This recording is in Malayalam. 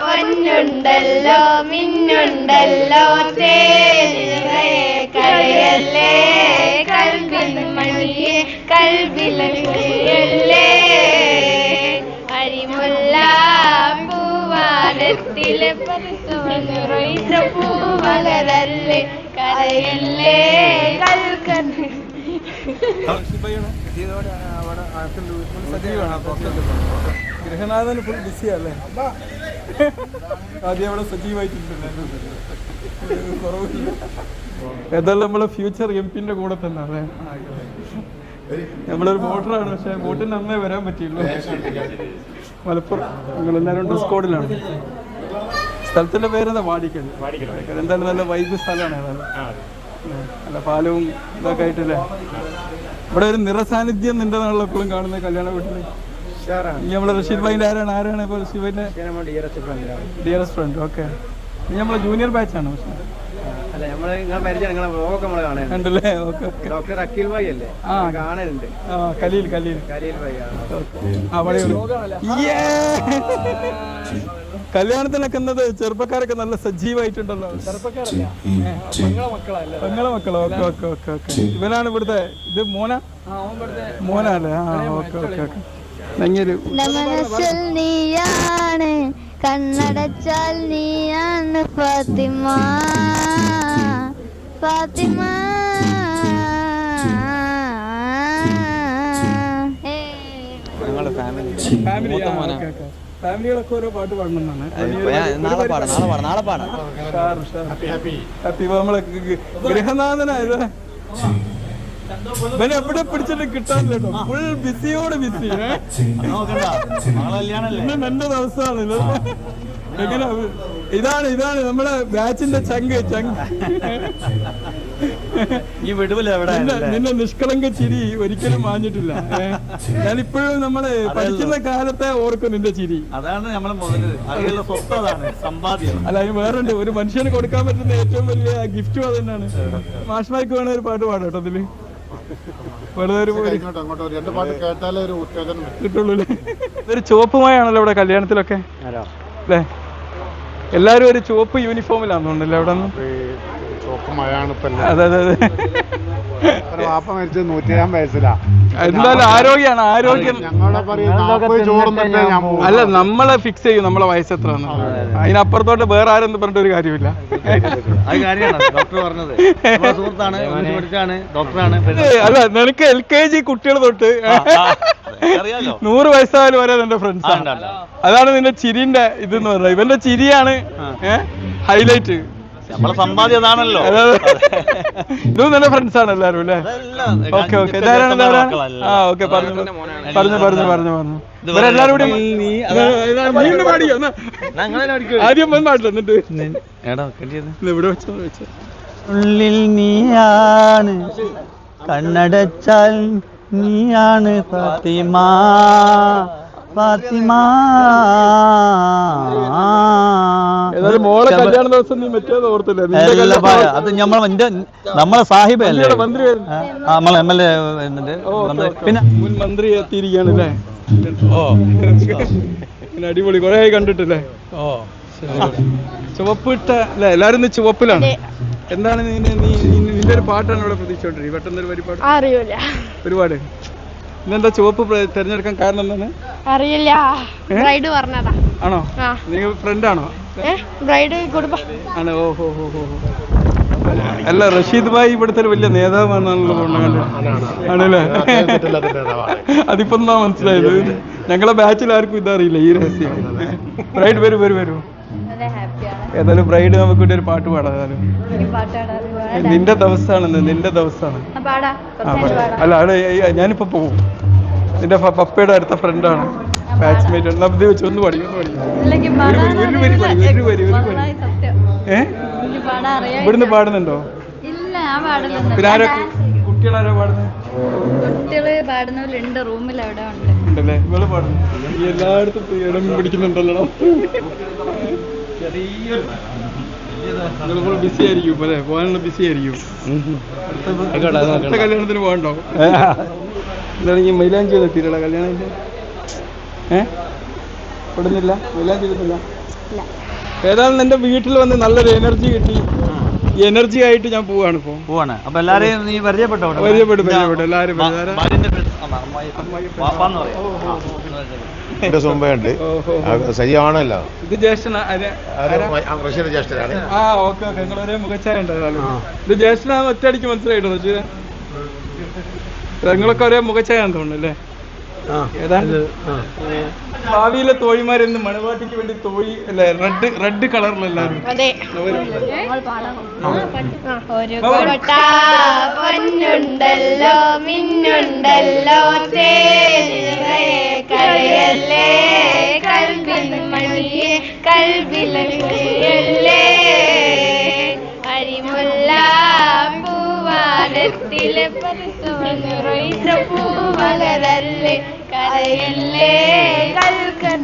പൊന്നുണ്ടല്ലോ മിന്നുണ്ടല്ലോ കരയല്ലേ? കൽവിൽ മണിയെ കൽവിലല്ലേ അരിമുല്ല പൂവാനത്തിലെ പരത്തുറച്ച പൂവലരല്ലേ കരയല്ലേ? ഗൃഹനാഥന് ഫുൾ ബിസിയല്ലേ ആദ്യം അവിടെ സജീവായിട്ടുണ്ടല്ലോ കുറവില്ല. ഏതായാലും നമ്മളെ ഫ്യൂച്ചർ എം പിന്റെ കൂടെ തന്നെ അല്ലേ? നമ്മളൊരു വോട്ടറാണ്. പക്ഷെ വോട്ടിന് അന്നേ വരാൻ പറ്റിയില്ല. മലപ്പുറം. നിങ്ങളെല്ലാവരും ഡ്രസ് കോഡിലാണ് സ്ഥലത്തിന്റെ പേരെന്താ? വാടിക്കൽ. എന്തായാലും നല്ല വൈബ് സ്ഥലമാണ് ഏതായാലും. ഉം. നല്ല പാലവും ഇതൊക്കെ ആയിട്ടല്ലേ? ഇവിടെ ഒരു നിറസാന്നിധ്യം നിന്റെ എപ്പോഴും കാണുന്ന കല്യാണ വീട്ടിൽ. നമ്മളെ റഷീദ് ഭായിന്റെ ആരാണ്? ആരാണ് ഇപ്പൊ റഷീദ് ഭായിന്റെ? ഡിയറസ്റ്റ് ഫ്രണ്ട് ഓക്കെ നീ നമ്മളെ ജൂനിയർ ബാച്ച് ആണ് പക്ഷെ. അല്ല ഉണ്ടല്ലേ? Okay okay. Doctor Akhil bhai അല്ലേ? ആ. കാണലുണ്ട്. ആ കലീൽ കലീൽ. കലീൽ ഭായി ആ. കല്യാണത്തിനൊക്കെ എന്നത് ചെറുപ്പക്കാരൊക്കെ നല്ല സജീവായിട്ടുണ്ടല്ലോ. ചെറുപ്പക്കാരല്ല? പെങ്ങളെ മക്കളോ ഓക്കെ ഓക്കെ ഓക്കെ ഓക്കെ. ഇവനാണ് ഇവിടുത്തെ ഇത് മോന? മോനല്ലേ? ആ ഓക്കെ ഓക്കെ ഓക്കെ. മനസ്സിൽ നീയാണ്. കണ്ണടച്ചാൽ നീയാണ് ഫാത്തിമ. ഫാത്തിമ. ഫാമിലി. ഫാമിലി ഫാമിലികളൊക്കെ ഓരോ പാട്ട് പാടണമെന്നാണ് നാളെ പാടാം നാളെ പാടാം നാളെ പാടാം. ഹാപ്പി നമ്മളെ ഗ- ഗ- ഗൃഹനാഥനായത് ഇവനെ എവിടെ പിടിച്ചിട്ട് കിട്ടാനില്ല കേട്ടോ. ഫുൾ ബിസിയോട് ബിസി ഇന്ന് നല്ല ദിവസമാണ് ഇത് എങ്ങനെ ഇതാണ് ഇതാണ് നമ്മളെ ബാച്ചിന്റെ ചങ്ക് ചങ്ക്. ഈ വിടുവില്ല അവിടെ നിന്നെ നിന്നെ നിഷ്കളങ്ക ചിരി ഒരിക്കലും മാഞ്ഞിട്ടില്ല. ഞാൻ ഇപ്പോഴും നമ്മൾ പഠിക്കുന്ന കാലത്തെ ഓർക്കും നിന്റെ ചിരി. അതാണ് അതാണ് സമ്പാദ്യം. അല്ല അതിന് വേറുണ്ട്. ഒരു മനുഷ്യന് കൊടുക്കാൻ പറ്റുന്ന ഏറ്റവും വലിയ ഗിഫ്റ്റും അത് തന്നെയാണ് മാഷ്മാക്ക് വേണ ഒരു പാട്ട് പാടാം കേട്ടോ അതിൽ. കിട്ടുള്ളൂ ഇതൊരു ചുവപ്പുമായാണല്ലോ ഇവിടെ കല്യാണത്തിലൊക്കെ. അല്ലേ? എല്ലാരും ഒരു ചുവപ്പ് യൂണിഫോമിലാണെന്നുണ്ടല്ലോ അവിടെ നിന്ന്? ഈ ചുവപ്പ് മഴയാണ് അതെ അതെ അതെ. വാപ്പ മരിച്ചത്? നൂറ്റിയേഴാം വയസ്സിലാ. എന്തായാലും ആരോഗ്യമാണ് ആരോഗ്യം. അല്ല നമ്മളെ ഫിക്സ് ചെയ്യും നമ്മളെ വയസ്സ് എത്ര അതിനപ്പുറത്തോട്ട് വേറെ ആരും പറഞ്ഞിട്ട് ഒരു കാര്യമില്ല. അല്ല നിനക്ക് എൽ കെ ജി കുട്ടികൾ തൊട്ട് നൂറ് വയസ്സായാലും വരെ നിന്റെ ഫ്രണ്ട്സ് അതാണ് നിന്റെ ചിരിന്റെ ഇതെന്ന് പറഞ്ഞത്. ഇവന്റെ ചിരിയാണ് ഹൈലൈറ്റ് നമ്മളെ സമ്പാദ്യം അതാണല്ലോ. ഇതും നിന്റെ ഫ്രണ്ട്സ് ആണ് എല്ലാരും അല്ലേ? Okay okay. ആ ഓക്കെ പറഞ്ഞു പറഞ്ഞു പറഞ്ഞു പറഞ്ഞു പറഞ്ഞു ഇവരെല്ലാരും കൂടി നീ വീണ്ടും പാടിയോ എന്നാ? ആദ്യം വന്ന് പാടില്ല എന്നിട്ട്. എടാ കെട്ടിയത് ഇത് ഇവിടെ വെച്ചോ വെച്ചോ. ഉള്ളിൽ നീയാണ് കണ്ണടച്ചാൽ നീയാണ് ഫാത്തിമ. ഫാത്തിമ. ഏതായാലും മോളെ കല്യാണ ദിവസം നീ മറ്റേത് ഓർത്തില്ലേ? നിന്റെ അല്ല, കല്യാണം അത് നമ്മളെ എന്റെ നമ്മളെ സാഹിബല്ലേ? അല്ലേ മന്ത്രി വരുന്നു. ആ, നമ്മളെ എം എൽ എ. പിന്നെ മുൻ മന്ത്രി എത്തിയിരിക്കുകയാണ് അല്ലേ ഓ. പിന്നെ അടിപൊളി കൊറേ ആയി കണ്ടിട്ടില്ലേ? ഓ ചുവപ്പിട്ട അല്ലെ എല്ലാരും ഇന്ന് ചുവപ്പിലാണ്. എന്താണ് നിന്റെ ഒരു പാട്ടാണ് ഇവിടെ പ്രതീക്ഷിച്ചോണ്ടിരിക്കുന്നത്? പെട്ടെന്ന് ഒരു പരിപാടി. അറിയൂല. ഒരുപാട്. ഇന്നെന്താ ചുവപ്പ് തിരഞ്ഞെടുക്കാൻ കാരണം എന്താണ്? അറിയില്ല. ബ്രൈഡ് പറഞ്ഞതാ. ആണോ? നിങ്ങൾ ഫ്രണ്ട് ആണോ? ബ്രൈഡ് കുടുംബ. ആണ്. ഓ ഹോ ഹോ ഹോ. അല്ല റഷീദ് ഭായി ഇവിടുത്തെ ഒരു വലിയ തോന്നുന്നത് ആണല്ലേ? അതിപ്പം എന്താ മനസ്സിലായത്? ഞങ്ങളെ ബാച്ചിൽ ആർക്കും ഇതറിയില്ല ഈ രഹസ്യം. ബ്രൈഡ് വരൂ വരൂ വരൂ. ഏതായാലും ബ്രൈഡ് നമുക്ക് ഒരു പാട്ട് പാടാം ഏതായാലും. നിന്റെ ദിവസമാണെന്ന് നിന്റെ ദിവസമാണ്. അല്ല അവിടെ ഞാനിപ്പോ പോകും നിന്റെ പപ്പയുടെ അടുത്ത ഫ്രണ്ടാണ് ബാച്ച്മേറ്റ് ആണ്. ഇത് വെച്ച് ഒന്ന് പഠിക്കും ഒന്ന് പഠിക്കും. ഏ? ഇവിടുന്ന് പാടുന്നുണ്ടോ? പിന്നെ ആരാ കുട്ടികളാരോ പാടുന്നത് കുട്ടികൾ പാടുന്നവരുണ്ട് റൂമിൽ അവിടെ ഉണ്ട്. ഉണ്ടല്ലേ? ഇവൾ പാടുന്നു. എല്ലായിടത്തും പിടിക്കുന്നുണ്ടല്ലോ. പിടിക്കുന്നുണ്ടല്ലോ നിങ്ങൾ ബിസി ആയിരിക്കും അല്ലേ? പോകാനുള്ള ബിസി ആയിരിക്കും. അടുത്ത- കല്യാണത്തിന് പോകണ്ടോ മൈലാഞ്ചി ഏ? കൊടുന്നില്ല മൈലാഞ്ചി ഇടുന്നില്ല ഏതായാലും എന്റെ വീട്ടിൽ വന്ന് നല്ലൊരു എനർജി കിട്ടി. എനർജി ആയിട്ട് ഞാൻ പോവാണ് ഇപ്പൊ. പോവാണ്. അപ്പൊ എല്ലാരെയും നീ പരിചയപ്പെട്ടോ? പരിചയപ്പെട്ടു, പരിചയപ്പെട്ടു. എല്ലാവരും എന്റെ സുമ്പയുണ്ട് ഓഹോ സജീവാണല്ലോ ഇത് ജ്യേഷ്ഠനാ? റഷ്യയുടെ ജ്യേഷ്ഠരാണ് ആ ഓക്കെ ഓക്കെ. ഇത് ജ്യേഷ്ഠനാ ഒറ്റയടിക്ക് മനസ്സിലായിട്ടോ പക്ഷേ നിങ്ങളൊക്കെ ഒരേ മുഖച്ചായ തോന്നുന്നല്ലേ ഏതാണ്ട് ഭാവിയിലെ തോഴിമാരെന്ന് മണവാട്ടിക്ക് വേണ്ടി തോഴി അല്ലെ റെഡ് റെഡ് കളറിലെല്ലാരും. പൊന്നുണ്ടല്ലോ മിന്നുണ്ടല്ലോ ചേരിറയെ കൽബിലല്ലേ അരിമുല്ല പൂവാനത്തിലെ പരിസവനുറയിച്ച പൂമലരല്ലേ കരയല്ലേ കൽക്കൻ?